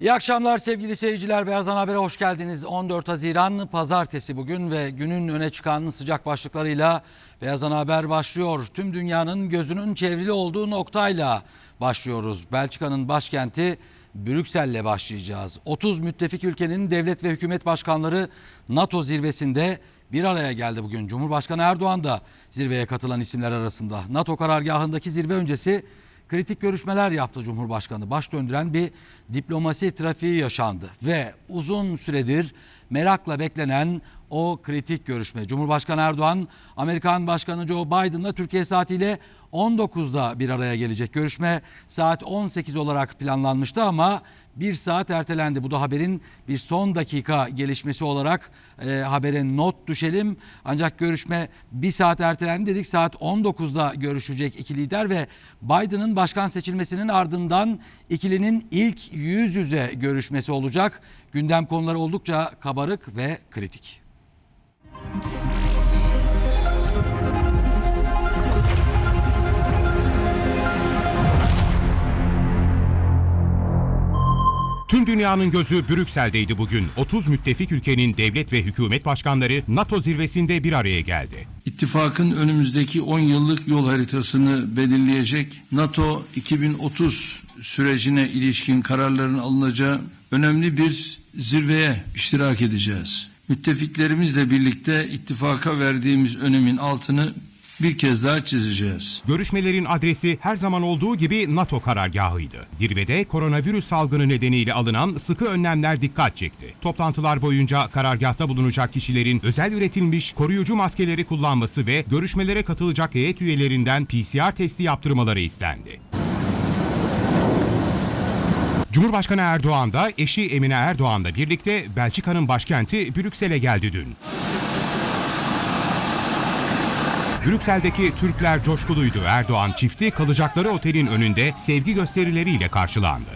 İyi akşamlar sevgili seyirciler. Beyazan Haber'e hoş geldiniz. 14 Haziran Pazartesi bugün ve günün öne çıkan sıcak başlıklarıyla Beyazan Haber başlıyor. Tüm dünyanın gözünün çevrili olduğu noktayla başlıyoruz. Belçika'nın başkenti Brüksel'le başlayacağız. 30 müttefik ülkenin devlet ve hükümet başkanları NATO zirvesinde bir araya geldi bugün. Cumhurbaşkanı Erdoğan da zirveye katılan isimler arasında. NATO karargahındaki zirve öncesi kritik görüşmeler yaptı Cumhurbaşkanı. Baş döndüren bir diplomasi trafiği yaşandı ve uzun süredir merakla beklenen o kritik görüşme. Cumhurbaşkanı Erdoğan, Amerikan Başkanı Joe Biden'la Türkiye saatiyle 19'da bir araya gelecek. Görüşme saat 18 olarak planlanmıştı ama bir saat ertelendi. Bu da haberin bir son dakika gelişmesi olarak e, habere not düşelim. Ancak görüşme bir saat ertelendi dedik. Saat 19'da görüşecek iki lider ve Biden'ın başkan seçilmesinin ardından ikilinin ilk yüz yüze görüşmesi olacak. Gündem konuları oldukça kabarık ve kritik. Tüm dünyanın gözü Brüksel'deydi bugün. 30 müttefik ülkenin devlet ve hükümet başkanları NATO zirvesinde bir araya geldi. İttifakın önümüzdeki 10 yıllık yol haritasını belirleyecek NATO 2030 sürecine ilişkin kararların alınacağı önemli bir zirveye iştirak edeceğiz. Müttefiklerimizle birlikte ittifaka verdiğimiz önemin altını bir kez daha çizeceğiz. Görüşmelerin adresi her zaman olduğu gibi NATO karargahıydı. Zirvede koronavirüs salgını nedeniyle alınan sıkı önlemler dikkat çekti. Toplantılar boyunca karargahta bulunacak kişilerin özel üretilmiş koruyucu maskeleri kullanması ve görüşmelere katılacak heyet üyelerinden PCR testi yaptırmaları istendi. Cumhurbaşkanı Erdoğan da eşi Emine Erdoğan'la birlikte Belçika'nın başkenti Brüksel'e geldi dün. Brüksel'deki Türkler coşkuluydu. Erdoğan çifti kalacakları otelin önünde sevgi gösterileriyle karşılandı.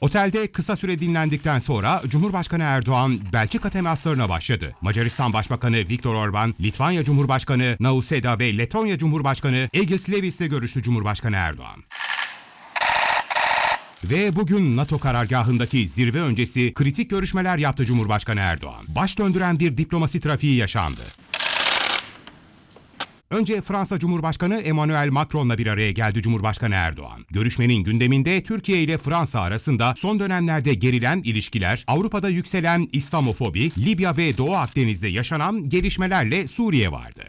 Otelde kısa süre dinlendikten sonra Cumhurbaşkanı Erdoğan Belçika temaslarına başladı. Macaristan Başbakanı Viktor Orban, Litvanya Cumhurbaşkanı Nauseda ve Letonya Cumhurbaşkanı Egil Levis'le görüştü Cumhurbaşkanı Erdoğan. Ve bugün NATO karargahındaki zirve öncesi kritik görüşmeler yaptı Cumhurbaşkanı Erdoğan. Baş döndüren bir diplomasi trafiği yaşandı. Önce Fransa Cumhurbaşkanı Emmanuel Macron'la bir araya geldi Cumhurbaşkanı Erdoğan. Görüşmenin gündeminde Türkiye ile Fransa arasında son dönemlerde gerilen ilişkiler, Avrupa'da yükselen İslamofobi, Libya ve Doğu Akdeniz'de yaşanan gelişmelerle Suriye vardı.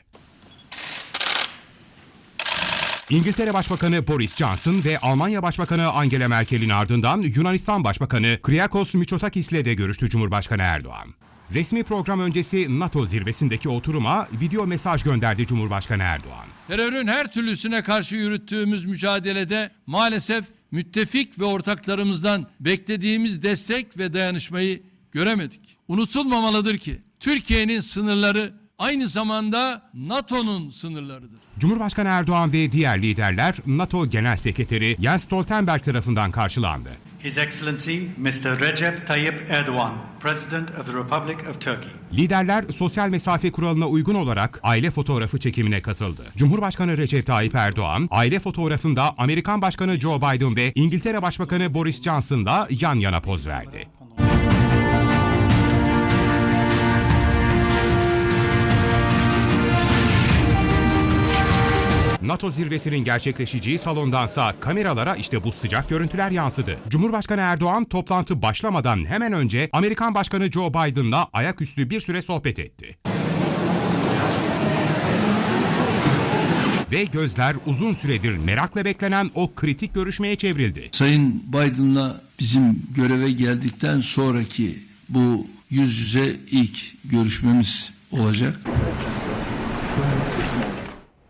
İngiltere Başbakanı Boris Johnson ve Almanya Başbakanı Angela Merkel'in ardından Yunanistan Başbakanı Kyriakos Mitsotakis'le de görüştü Cumhurbaşkanı Erdoğan. Resmi program öncesi NATO zirvesindeki oturuma video mesaj gönderdi Cumhurbaşkanı Erdoğan. Terörün her türlüsüne karşı yürüttüğümüz mücadelede maalesef müttefik ve ortaklarımızdan beklediğimiz destek ve dayanışmayı göremedik. Unutulmamalıdır ki Türkiye'nin sınırları aynı zamanda NATO'nun sınırlarıdır. Cumhurbaşkanı Erdoğan ve diğer liderler NATO Genel Sekreteri Jens Stoltenberg tarafından karşılandı. His Excellency Mr. Recep Tayyip Erdogan, President of the Republic of Turkey. Liderler sosyal mesafe kuralına uygun olarak aile fotoğrafı çekimine katıldı. Cumhurbaşkanı Recep Tayyip Erdoğan, aile fotoğrafında Amerikan Başkanı Joe Biden ve İngiltere Başbakanı Boris Johnson'la yan yana poz verdi. NATO zirvesinin gerçekleşeceği salondansa kameralara işte bu sıcak görüntüler yansıdı. Cumhurbaşkanı Erdoğan toplantı başlamadan hemen önce Amerikan Başkanı Joe Biden'la ayaküstü bir süre sohbet etti. Ve gözler uzun süredir merakla beklenen o kritik görüşmeye çevrildi. Sayın Biden'la bizim göreve geldikten sonraki bu yüz yüze ilk görüşmemiz olacak.